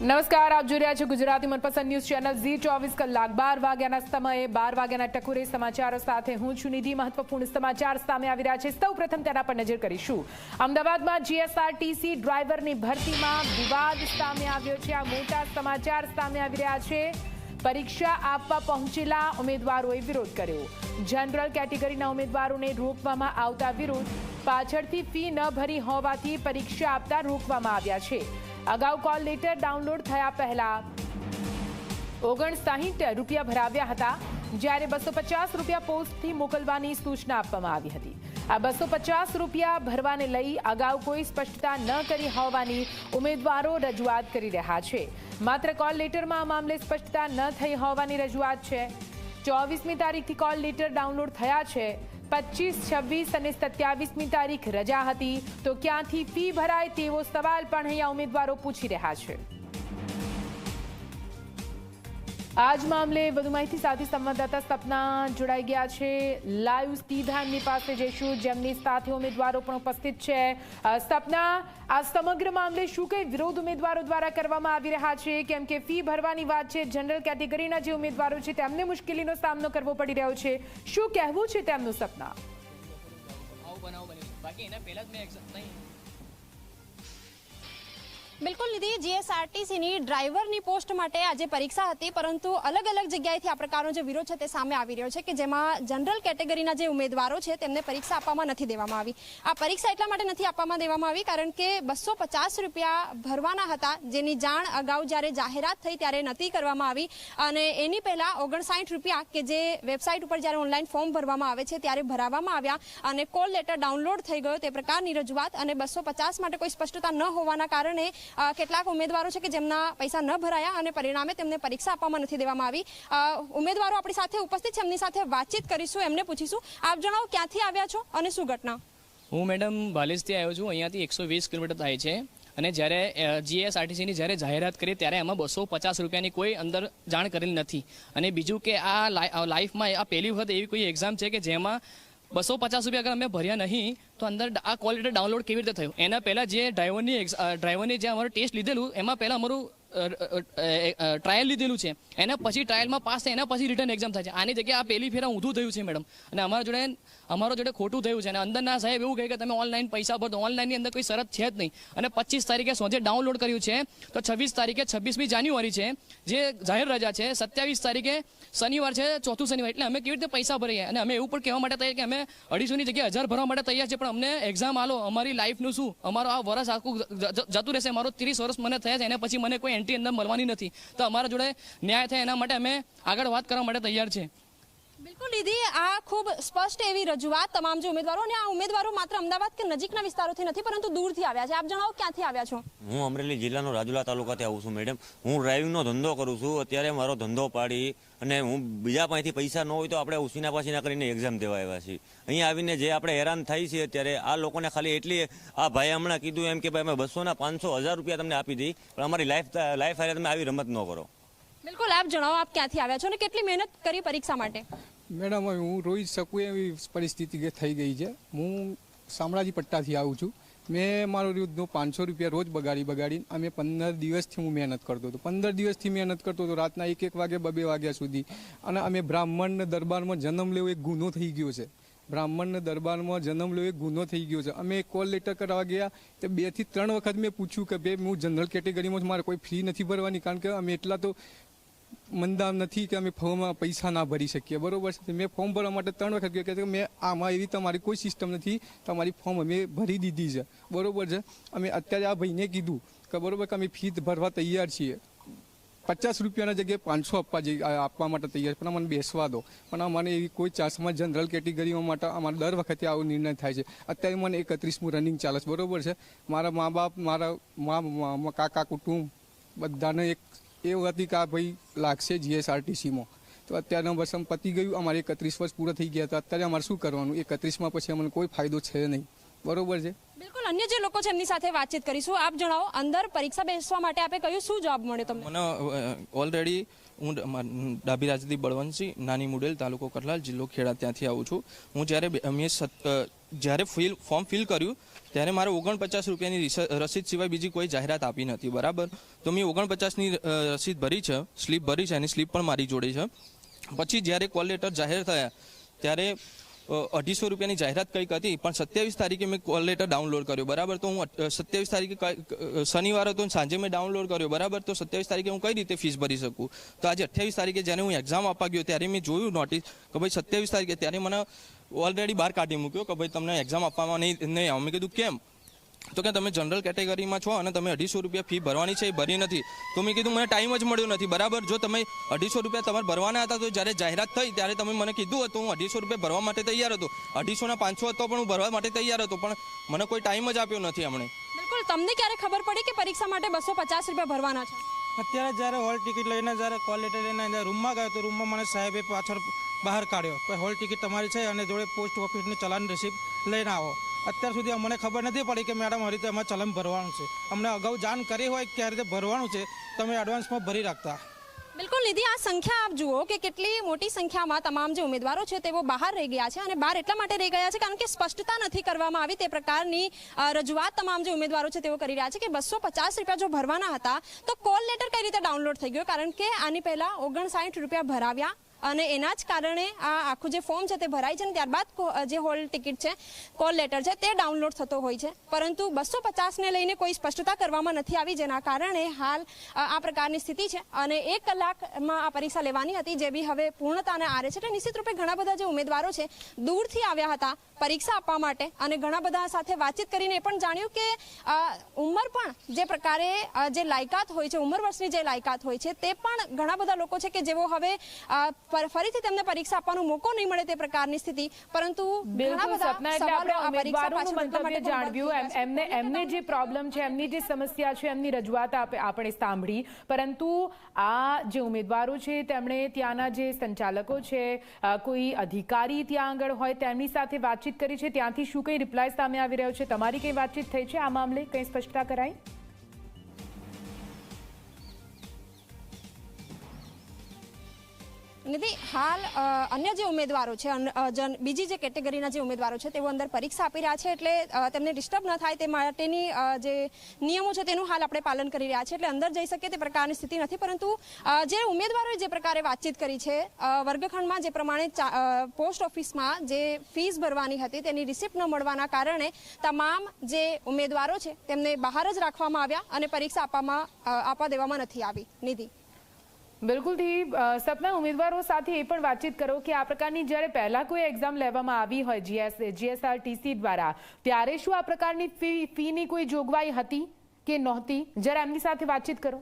નમસ્કાર, આપ જોઈ રહ્યા છો ગુજરાતી મનપસંદ ન્યૂઝ ચેનલ ઝી ચોવીસ કલાક. બાર વાગ્યાના સમયે, બાર વાગ્યાના ટકોરે સમાચારો સાથે હું છું નિધિ. મહત્વપૂર્ણ સમાચાર સામે આવી રહ્યા છે. સૌ પ્રથમ તેના પર નજર કરીશું. અમદાવાદમાં જીએસઆરટીસી ડ્રાઈવરની ભરતીમાં વિવાદ સામે આવ્યો છે. આ મોટા સમાચાર સામે આવી રહ્યા છે. પરીક્ષા આપવા પહોંચેલા ઉમેદવારોએ વિરોધ કર્યો. જનરલ કેટેગરીના ઉમેદવારોને રોકવામાં આવતા વિરોધ. પાછળથી ફી ન ભરી હોવાથી પરીક્ષા આપતા રોકવામાં આવ્યા છે. અગાઉ કોલ લેટર ડાઉનલોડ થયા પહેલા. ઓગણસાહીઠ રૂપિયા ભરાવ્યા હતા, જ્યારે બસો પચાસ રૂપિયા પોસ્ટથી મોકલવાની સૂચના આપવામાં આવી હતી. આ બસો પચાસ રૂપિયા ભરવાને લઈ અગાઉ કોઈ સ્પષ્ટતા ન કરી હોવાની ઉમેદવારો રજૂઆત કરી રહ્યા છે. માત્ર કોલ લેટરમાં આ મામલે સ્પષ્ટતા ન થઈ હોવાની રજૂઆત છે. ચોવીસમી તારીખથી કોલ લેટર ડાઉનલોડ થયા છે. પચીસ, છવ્વીસ અને સત્યાવીસમી તારીખ રજા હતી. તો ક્યાંથી ફી ભરાય તેવો સવાલ પણ અહીંયા ઉમેદવારો પૂછી રહ્યા છે. આ જ મામલે વધુ માહિતી સાથે સંવાદદાતા સપના જોડાઈ ગયા છે. લાઈવ સીધા પાસે જઈશું. જેમની સાથે ઉમેદવારો પણ ઉપસ્થિત છે. સપના, આ સમગ્ર મામલે શું કઈ વિરોધ ઉમેદવારો દ્વારા કરવામાં આવી રહ્યા છે? કેમ કે ફી ભરવાની વાત છે. જનરલ કેટેગરીના જે ઉમેદવારો છે, તેમને મુશ્કેલીનો સામનો કરવો પડી રહ્યો છે. શું કહેવું છે તેમનું સપના? બનાવ બન્યું બાકી એના પહેલા જ મેં નહીં. બિલકુલ નિધિ જીએસઆરટીસીની ડ્રાઈવરની પોસ્ટ માટે આજે પરીક્ષા હતી, પરંતુ અલગ અલગ જગ્યાએથી આ પ્રકારનો જે વિરોધ છે તે સામે આવી રહ્યો છે કે જેમાં જનરલ કેટેગરીના જે ઉમેદવારો છે તેમને પરીક્ષા આપવામાં નથી દેવામાં આવી. આ પરીક્ષા એટલા માટે નથી આપવામાં દેવામાં આવી કારણ કે બસો રૂપિયા ભરવાના હતા, જેની જાણ અગાઉ જ્યારે જાહેરાત થઈ ત્યારે નથી કરવામાં આવી. અને એની પહેલાં ઓગણસાઠ રૂપિયા કે જે વેબસાઇટ ઉપર જ્યારે ઓનલાઈન ફોર્મ ભરવામાં આવે છે ત્યારે ભરાવવામાં આવ્યા અને કોલ લેટર ડાઉનલોડ થઈ ગયો તે પ્રકારની રજૂઆત અને બસો માટે કોઈ સ્પષ્ટતા ન હોવાના કારણે કેટલાક ઉમેદવારો છે કે જેમના પૈસા ન ભરાયા અને પરિણામે તેમને પરીક્ષા આપવામાં નથી દેવામાં આવી. ઉમેદવારો આપણી સાથે ઉપસ્થિત છે, એમની સાથે વાતચીત કરીશું, એમને પૂછીશું. આપ જણાવો, ક્યાંથી આવ્યા છો અને શું ઘટના? હું મેડમ બાલેજથી આવ્યો છું. અહીંયાથી એકસો વીસ કિલોમીટર થાય છે. અને જ્યારે જીએસઆરટીસીની જ્યારે જાહેરાત કરી, ત્યારે એમાં બસો પચાસ રૂપિયાની કોઈ અંદર જાણ કરેલી નથી. અને બીજું કે આ લાઈ- આ લાઈફમાં આ પહેલી વખત એવી કોઈ એક્ઝામ છે કે જેમાં બસો પચાસ રૂપિયા અગર અમે ભર્યા નહીં, તો અંદર આ કોલ લેટર ડાઉનલોડ કેવી રીતે થયું? એના પહેલાં જે ડ્રાઈવરની ડ્રાઈવરની જે અમારું ટેસ્ટ લીધેલું, એમાં પહેલાં અમારું ટ્રાયલ લીધેલું છે. એના પછી ટ્રાયલમાં પાસ થાય, એના પછી રિટર્ન એક્ઝામ થાય છે. આની જગ્યાએ આ પહેલી ફેરા ઊંધું થયું છે મેડમ અને અમારા જોડે, અમારો જોડે ખોટું થયું છે. અને અંદરના સાહેબ એવું કહે કે તમે ઓનલાઈન પૈસા ભરતો ઓનલાઈનની અંદર કોઈ શરત છે જ નહીં. અને પચીસ તારીખે સોજે ડાઉનલોડ કર્યું છે, તો છવ્વીસ તારીખે છવ્વીસમી જાન્યુઆરી છે, જે જાહેર રજા છે, સત્યાવીસ તારીખે શનિવાર છે, ચોથું શનિવાર. એટલે અમે કેવી રીતે પૈસા ભરીએ? અને અમે એવું પણ કહેવા માટે તૈયાર કે અમે અઢીસોની જગ્યાએ હજાર ભરવા માટે તૈયાર છે પણ અમને એક્ઝામ આલો. અમારી લાઈફનું શું? અમારો આ વર્ષ આખું જતું રહેશે. મારો ત્રીસ વર્ષ મને થયા છે. એના પછી મને કોઈ એન્ટ્રી અંદર મળવાની નથી. તો અમારા જોડે ન્યાય થાય એના માટે અમે આગળ વાત કરવા માટે તૈયાર છે. બિલકુલ નિધિ આ ખૂબ સ્પષ્ટ એવી રજૂઆત તમામ જે ઉમેદવારો અને આ ઉમેદવારો માત્ર અમદાવાદ કે નજીકના વિસ્તારોથી નથી, પરંતુ દૂરથી આવ્યા છે. આપ જણાવો ક્યાંથી આવ્યા છો? હું અમરેલી જિલ્લાનો રાજુલા તાલુકાથી આવું છું, મેડમ. હું ડ્રાઇવિંગનો ધંધો કરું છું. અત્યારે મારો ધંધો પાડી અને હું બીજા પાસેથી પૈસા ન હોય તો આપણે ઉસીના પાસીના કરીને એક્ઝામ દેવા આવ્યા છીએ. અહીંયા આવીને જે આપણે હેરાન થાય છે અત્યારે, આ લોકોને ખાલી એટલી આ ભાઈ હમણાં કીધું એમ કે ભાઈ અમે બસોના પાંચસો હજાર રૂપિયા તમને આપી દઈ, પણ અમારી લાઈફ લાઈફ હારે તમે આવી રમત ન કરો. બિલકુલ, આપ જણાવો, આપ ક્યાંથી આવ્યા છો અને કેટલી મહેનત કરી પરીક્ષા માટે? મેડમ હું રોઈ શકું એવી પરિસ્થિતિ થઈ ગઈ છે. હું શામળાજી પટ્ટાથી આવું છું. મેં મારો યુદ્ધનો પાંચસો રૂપિયા રોજ બગાડી બગાડીને અમે પંદર દિવસથી હું મહેનત કરતો હતો. પંદર દિવસથી મહેનત કરતો હતો. રાતના એક એક વાગે બબે વાગ્યા સુધી. અને અમે બ્રાહ્મણ દરબારમાં જન્મ લેવો એક ગુનો થઈ ગયો છે. બ્રાહ્મણ દરબારમાં જન્મ લેવો એક ગુનો થઈ ગયો છે. અમે કોલ લેટર કરવા ગયા તો બેથી ત્રણ વખત મેં પૂછ્યું કે ભાઈ, હું જનરલ કેટેગરીમાં જ મારે કોઈ ફી નથી ભરવાની. કારણ કે અમે એટલા તો મંદામ નથી કે અમે ફોર્મમાં પૈસા ના ભરી શકીએ. બરોબર છે? મેં ફોર્મ ભરવા માટે ત્રણ વખત ગયો કે મેં આમાં એવી તમારી કોઈ સિસ્ટમ નથી. તમારી ફોર્મ અમે ભરી દીધી છે. બરોબર છે? અમે અત્યારે આ ભાઈને કીધું કે બરોબર કે અમે ફી ભરવા તૈયાર છીએ. પચાસ રૂપિયાના જગ્યાએ પાંચસો આપવા આપવા માટે તૈયાર પણ અમને બેસવા દો. પણ અમને એવી કોઈ ચાન્સમાં જનરલ કેટેગરીઓ માટે અમારે દર વખતે આવો નિર્ણય થાય છે. અત્યારે મને એકત્રીસમું રનિંગ ચાલે છે. બરોબર છે? મારા મા બાપ, મારા મા- કાકા કુટુંબ બધાને એક એ હતી કે આ ભાઈ લાગશે જીએસઆરટીસીમાં તો અત્યારનો વર્ષ પતી ગયું અમારે એકત્રીસ વર્ષ પૂરા થઈ ગયા તો અત્યારે અમારે શું કરવાનું? એકત્રીસમાં પછી અમને કોઈ ફાયદો છે નહીં. બરોબર છે? બિલકુલ અન્ય જે લોકો છે એમની સાથે વાતચીત કરીશું. આપ જણાવો અંદર પરીક્ષા બેસવા માટે આપે કહ્યું શું જવાબ મળ્યો તમને? મને ઓલરેડી હું ડાભી રાજદી બળવંતસિંહ નાની મુડેલ તાલુકો કરલાલ જિલ્લો ખેડા ત્યાંથી આવું છું. હું જ્યારે મેં જ્યારે ફિલ ફોર્મ ફિલ કર્યું ત્યારે મારે ઓગણપચાસ રૂપિયાની રસીદ સિવાય બીજી કોઈ જાહેરાત આપી નથી, બરાબર? તો મેં ઓગણપચાસની રસીદ ભરી છે, સ્લીપ ભરી છે, એની સ્લીપ પણ મારી જોડે છે. પછી જ્યારે કોલ લેટર જાહેર થયા, ત્યારે અઢીસો રૂપિયાની જાહેરાત કંઈક હતી, પણ સત્યાવીસ તારીખે મેં કોલ લેટર ડાઉનલોડ કર્યો, બરાબર? તો હું સત્યાવીસ તારીખે શનિવાર હતો સાંજે મેં ડાઉનલોડ કર્યો, બરાબર? તો સત્યાવીસ તારીખે હું કઈ રીતે ફીસ ભરી શકું? તો આજે અઠ્યાવીસ તારીખે જ્યારે હું એક્ઝામ આપવા ગયો, ત્યારે મેં જોયું નોટિસ કે ભાઈ સત્યાવીસ તારીખે, ત્યારે મને ઓલરેડી બહાર કાઢી મૂક્યો કે ભાઈ તમને એક્ઝામ આપવામાં નહીં નહીં અમે કીધું કેમ? તો કે તમે જનરલ કેટેગરીમાં છો અને તમે અઢીસો રૂપિયા ફી ભરવાની છે એ ભરી નથી. તો મેં કીધું મને ટાઈમ જ મળ્યો નથી. બરાબર જો તમે અઢીસો રૂપિયા તમારે ભરવાના હતા તો જ્યારે જાહેરાત થઈ ત્યારે તમે મને કીધું હતું હું અઢીસો રૂપિયા ભરવા માટે તૈયાર હતો. અઢીસોના પાંચસો હતો પણ હું ભરવા માટે તૈયાર હતો. પણ મને કોઈ ટાઈમ જ આપ્યો નથી એમણે. બિલકુલ તમને ક્યારે ખબર પડી કે પરીક્ષા માટે બસો પચાસ રૂપિયા ભરવાના છે? અત્યારે જ્યારે હોલ ટિકિટ લઈને જ્યારે કોલ લેટર લઈને રૂમમાં ગયો તો રૂમમાં મને સાહેબે પાછળ બહાર કાઢ્યો. કે હોલ ટિકિટ તમારી છે અને જોડે પોસ્ટ ઓફિસની ચલાન રિસીપ્ટ લઈને આવો. અત્યાર સુધી અમને ખબર નથી પડી કે મેડમ આ રીતે અમારે ચલન ભરવાનું છે. અમને અગાઉ જાણ કરી હોય કે આ રીતે ભરવાનું છે, તમે એડવાન્સમાં ભરી રાખતા. બિલકુલ નિધિ, આ સંખ્યા આપ જુઓ કે કેટલી મોટી સંખ્યામાં તમામ જે ઉમેદવારો છે તેઓ બહાર રહી ગયા છે અને બહાર એટલા માટે રહી ગયા છે કારણ કે સ્પષ્ટતા નથી કરવામાં આવી તે પ્રકારની રજૂઆત તમામ જે ઉમેદવારો છે તેઓ કરી રહ્યા છે કે બસો પચાસ રૂપિયા જો ભરવાના હતા તો કોલ લેટર કઈ રીતે ડાઉનલોડ થઈ ગયો? કારણ કે આની પહેલા ઓગણસાઠ રૂપિયા ભરાવ્યા. અને એના જ કારણે આ આખું જે ફોર્મ છે તે ભરાય છે અને ત્યારબાદ જે હોલ ટિકિટ છે કોલ લેટર છે, તે ડાઉનલોડ થતો હોય છે. પરંતુ બસો પચાસને લઈને કોઈ સ્પષ્ટતા કરવામાં નથી આવી, જેના કારણે હાલ આ પ્રકારની સ્થિતિ છે. અને એક કલાકમાં આ પરીક્ષા લેવાની હતી, જે બી હવે પૂર્ણતાને આરે છે. એટલે નિશ્ચિત રૂપે ઘણા બધા જે ઉમેદવારો છે, દૂરથી આવ્યા હતા પરીક્ષા આપવા માટે. અને ઘણા બધા સાથે વાતચીત કરીને એ પણ જાણ્યું કે ઉંમર પણ જે પ્રકારે જે લાયકાત હોય છે, ઉંમર વર્ષની જે લાયકાત હોય છે, તે પણ ઘણા બધા લોકો છે કે જેઓ હવે ફરીથી તેમને પરીક્ષા આપવાનો મોકો નહીં મળે તે પ્રકારની સ્થિતિ પરંતુ ઘણા બધા જાણવ્યું. એમ- એમને. એમને જે પ્રોબ્લેમ છે એમની જે સમસ્યા છે એમની રજૂઆત આપે- આપણે સાંભળી. પરંતુ આ જે ઉમેદવારો છે તેમણે ત્યાંના જે સંચાલકો છે કોઈ અધિકારી ત્યાં આગળ હોય તેમની સાથે વાતચીત કરી છે. ત્યાંથી શું કઈ રિપ્લાય સામે આવી રહ્યો છે? તમારી કઈ વાતચીત થઈ છે આ મામલે? કઈ સ્પષ્ટતા કરાઈ? નિધિ, હાલ અન્ય જે ઉમેદવારો છે બીજી જે કેટેગરીના જે ઉમેદવારો છે, તેઓ અંદર પરીક્ષા આપી રહ્યા છે એટલે તેમને ડિસ્ટર્બ ન થાય તે માટેની જે નિયમો છે તેનું હાલ આપણે પાલન કરી રહ્યા છે એટલે અંદર જઈ શકીએ તે પ્રકારની સ્થિતિ નથી. પરંતુ જે ઉમેદવારોએ જે પ્રકારે વાતચીત કરી છે વર્ગખંડમાં જે પ્રમાણે પોસ્ટ ઓફિસમાં જે ફીસ ભરવાની હતી તેની રિસિપ્ટ ન મળવાના કારણે તમામ જે ઉમેદવારો છે તેમને બહાર જ રાખવામાં આવ્યા અને પરીક્ષા આપવામાં આપવા દેવામાં નથી આવી. નિધિ. બિલકુલથી સપના ઉમેદવારો સાથે એ પણ વાતચીત કરો કે આ પ્રકારની જ્યારે પહેલા કોઈ એક્ઝામ લેવામાં આવી હોય જીએસ જીએસઆરટીસી દ્વારા ત્યારે શું આ પ્રકારની ફી ફીની કોઈ જોગવાઈ હતી કે નહોતી? જરા એમની સાથે વાતચીત કરો.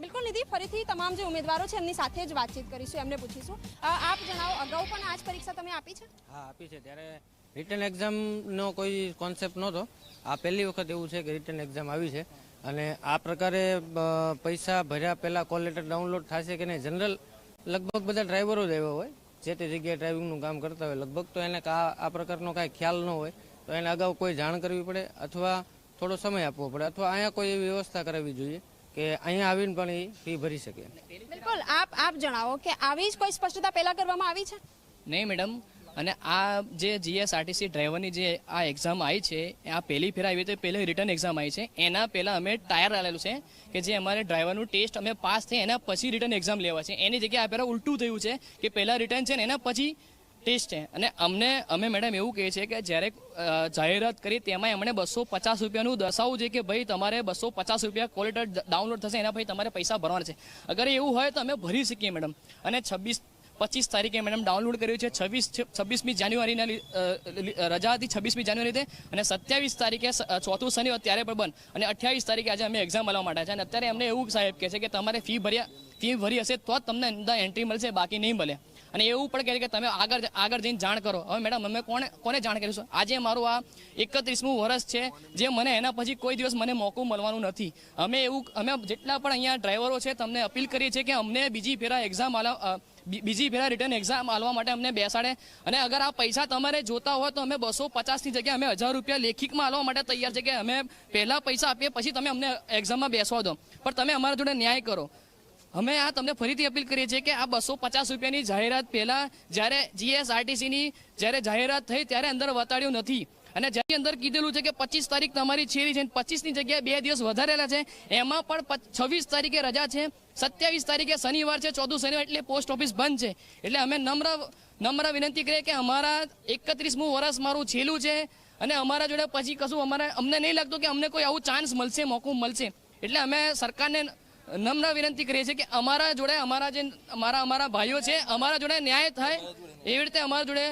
બિલકુલ નિધિ ફરીથી તમામ જે ઉમેદવારો છે એમની સાથે જ વાતચીત કરીશું એમને પૂછીશું. આપ જણાવો અગાઉ પણ આ જ પરીક્ષા તમે આપી છે? હા આપી છે. ત્યારે રિટર્ન એક્ઝામનો કોઈ કોન્સેપ્ટ નહોતો. આ પહેલી વખત એવું છે કે રિટર્ન એક્ઝામ આવી છે. અને આ પ્રકારે પૈસા ભર્યા પહેલાં કોલ લેટર ડાઉનલોડ થશે કે નહીં? જનરલ લગભગ બધા ડ્રાઈવરો જ આવ્યા હોય. જે તે જગ્યાએ ડ્રાઇવિંગનું કામ કરતા હોય. લગભગ તો એને કા આ પ્રકારનો કાંઈ ખ્યાલ ન હોય. તો એને અગાઉ કોઈ જાણ કરવી પડે અથવા થોડો સમય આપવો પડે. અથવા અહીંયા કોઈ એવી વ્યવસ્થા કરાવવી જોઈએ કે અહીંયા આવીને પણ એ ફી ભરી શકે. બિલકુલ. આપ આપ જણાવો કે આવી જ કોઈ સ્પષ્ટતા પહેલા કરવામાં આવી છે? નહીં મેડમ. અને આ જે જીએસઆરટીસી ડ્રાઈવરની જે આ એક્ઝામ આવી છે આ પહેલી ફેર આવી તો પહેલી રિટર્ન એક્ઝામ આવી છે. એના પહેલાં અમે ટાયર આવેલું છે કે જે અમારે ડ્રાઈવરનું ટેસ્ટ અમે પાસ થઈ એના પછી રિટર્ન એક્ઝામ લેવા છે. એની જગ્યાએ આ પહેલાં ઉલટું થયું છે કે પહેલાં રિટર્ન છે ને એના પછી ટેસ્ટ છે. અને અમને, અમે મેડમ એવું કહે છે કે જ્યારે જાહેરાત કરી તેમાં એમણે બસો પચાસ રૂપિયાનું દર્શાવવું છે કે ભાઈ તમારે બસો પચાસ રૂપિયા કોલેટર ડાઉનલોડ થશે, એના પછી તમારે પૈસા ભરવાના છે. અગર એવું હોય તો અમે ભરી શકીએ મેડમ અને છવ્વીસ પચીસ તારીખે મેડમ ડાઉનલોડ કર્યું છે, છવ્વીસ છવ્વીસમી જાન્યુઆરીના રજા હતી છવ્વીસમી જાન્યુઆરી અને સત્યાવીસ તારીખે ચોથું શનિવાર ત્યારે પણ બંધ અને અઠ્યાવીસ તારીખે આજે અમે એક્ઝામ મળવા માટે છે અને અત્યારે અમને એવું સાહેબ કહે છે કે તમારે ફી ભર્યા ફી ભરી હશે તો જ તમને અંદર એન્ટ્રી મળશે, બાકી નહીં મળે. અને એવું પણ કહે છે કે તમે આગળ આગળ જઈને જાણ કરો. હવે મેડમ, અમે કોને કોને જાણ કરીશું? આજે મારું આ એકત્રીસમું વર્ષ છે, જે મને એના પછી કોઈ દિવસ મને મોકો મળવાનું નથી. અમે એવું, અમે જેટલા પણ અહીંયા ડ્રાઈવરો છે, તમને અપીલ કરીએ છીએ કે અમને બીજી ફેરા એક્ઝામ બીજી ફેરા રિટર્ન એક્ઝામ આલવા માટે અમને બેસાડે. અને અગર આ પૈસા તમારે જોતા હોય તો અમે બસો પચાસની જગ્યાએ અમે હજાર રૂપિયા લેખિકમાં આલવા માટે તૈયાર છે કે અમે પહેલા પૈસા આપીએ, પછી તમે અમને એક્ઝામમાં બેસવા દો. પણ તમે અમારા જોડે ન્યાય કરો. અમે આ તમને ફરીથી અપીલ કરીએ છીએ કે આ બસો પચાસ રૂપિયાની જાહેરાત પહેલાં જ્યારે જીએસઆરટીસીની જ્યારે જાહેરાત થઈ ત્યારે અંદર વતાડ્યું નથી. અને જેની અંદર કીધેલું છે કે પચીસ તારીખ તમારી છેરી છે પચીસની જગ્યાએ બે દિવસ વધારેલા છે. એમાં પણ છવ્વીસ તારીખે રજા છે, સત્યાવીસ તારીખે શનિવાર છે, ચોથું શનિવાર એટલે પોસ્ટ ઓફિસ બંધ છે. એટલે અમે નમ્ર નમ્ર વિનંતી કરીએ કે અમારા એકત્રીસમું વર્ષ મારું છેલ્લું છે અને અમારા જોડે પછી કશું અમારે, અમને નહીં લાગતું કે અમને કોઈ આવું ચાન્સ મળશે મોકો મળશે. એટલે અમે સરકારને નમ્ર વિનંતી કરીએ છીએ કે અમારા જોડે અમારા જે, અમારા અમારા ભાઈઓ છે, અમારા જોડે ન્યાય થાય. એવી રીતે અમારા જોડે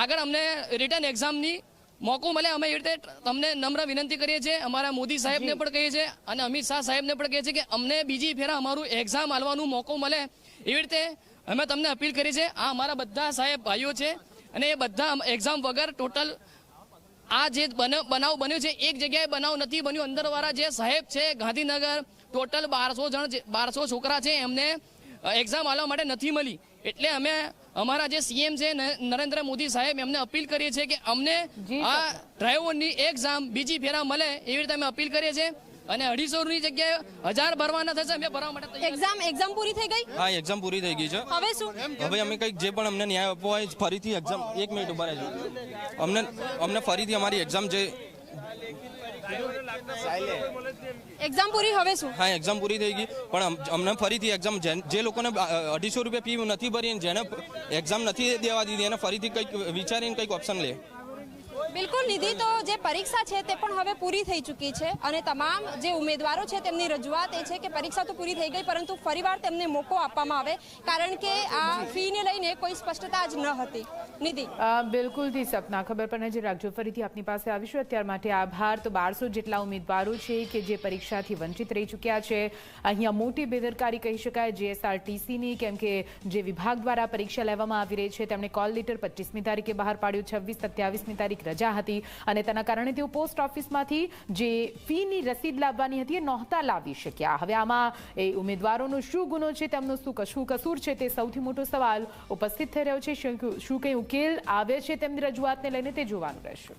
આગળ અમને રિટર્ન એક્ઝામની મોકો મળે અમે એવી રીતે તમને નમ્ર વિનંતી કરીએ છીએ. અમારા મોદી સાહેબને પણ કહીએ છીએ અને અમિત શાહ સાહેબને પણ કહીએ છીએ કે અમને બીજી ફેરા અમારું એક્ઝામ આલવાનું મોકો મળે. એવી રીતે અમે તમને અપીલ કરી છે. આ અમારા બધા સાહેબ ભાઈઓ છે અને એ બધા એક્ઝામ વગર ટોટલ આ જે બન- બનાવ બન્યો છે એક જગ્યાએ બનાવ નથી બન્યો. અંદરવાળા જે સાહેબ છે ગાંધીનગર ટોટલ બારસો જણ બારસો છોકરા છે એમને એક્ઝામ આલવા માટે નથી મળી. એટલે અમે અમારા જે સીએમ છે નરેન્દ્ર મોદી સાહેબ એમને અપીલ કરીએ છીએ કે અમને આ ડ્રાઈવરની એક્ઝામ બીજી ફેરા મળે એવી રીતે અમે અપીલ કરીએ છીએ. અને અઢીસો ની જગ્યાએ હજાર ભરવાના થશે અમે ભરવા માટે એક્ઝામ એક્ઝામ પૂરી થઈ ગઈ? હા એક્ઝામ પૂરી થઈ ગઈ છે. હવે શું? હવે અમે કંઈક જે પણ અમને ન્યાય આપવો હોય ફરીથી એક્ઝામ એક મિનિટ ઊભા રહેજો. અમને અમને ફરીથી અમારી એક્ઝામ જે એક્ઝામ પૂરી હવે શું? હા એક્ઝામ પૂરી થઈ ગઈ. પણ અમ- અમને ફરીથી એક્ઝામ જે- જે લોકોને અઢીસો રૂપિયા ફી નથી ભરી અને જેને એક્ઝામ નથી દેવા દીધી એને ફરીથી કંઈક વિચારીને કંઈક ઓપ્શન લે. બિલકુલ નિધિ તો જે પરીક્ષા છે તે પણ હવે પૂરી થઈ ચૂકી છે અને તમામ જે ઉમેદવારો છે તેમની રજૂઆત એ છે કે પરીક્ષા તો પૂરી થઈ ગઈ પરંતુ ફરીવાર તેમને મોકો આપવામાં આવે કારણ કે આ ફીને લઈને કોઈ સ્પષ્ટતા જ ન હતી. નિધિ. બિલકુલથી સપના ખબર પર નજર રાખજો. ફરીથી આપની પાસે આવીશું. અત્યાર માટે આભાર. તો બારસો જેટલા ઉમેદવારો છે કે જે પરીક્ષાથી વંચિત રહી ચૂક્યા છે. અહીંયા મોટી બેદરકારી કહી શકાય. જીએસઆરટીસીની કેમ કે જે વિભાગ દ્વારા પરીક્ષા લેવામાં આવી રહી છે, તેમણે કોલ લેટર પચીસમી તારીખે બહાર પાડ્યું. છવ્વીસ સત્યાવીસમી તારીખ રજા હતી અને તેના કારણે તેઓ પોસ્ટ ઓફિસમાંથી જે ફીની રસીદ લાવવાની હતી એ નહોતા લાવી શક્યા. હવે આમાં એ ઉમેદવારોનો શું ગુનો છે, તેમનો શું કશું કસૂર છે તે સૌથી મોટો સવાલ ઉપસ્થિત થઈ રહ્યો છે. શું કંઈ ઉકેલ આવે છે તેમની રજૂઆતને લઈને તે જોવાનું રહેશે.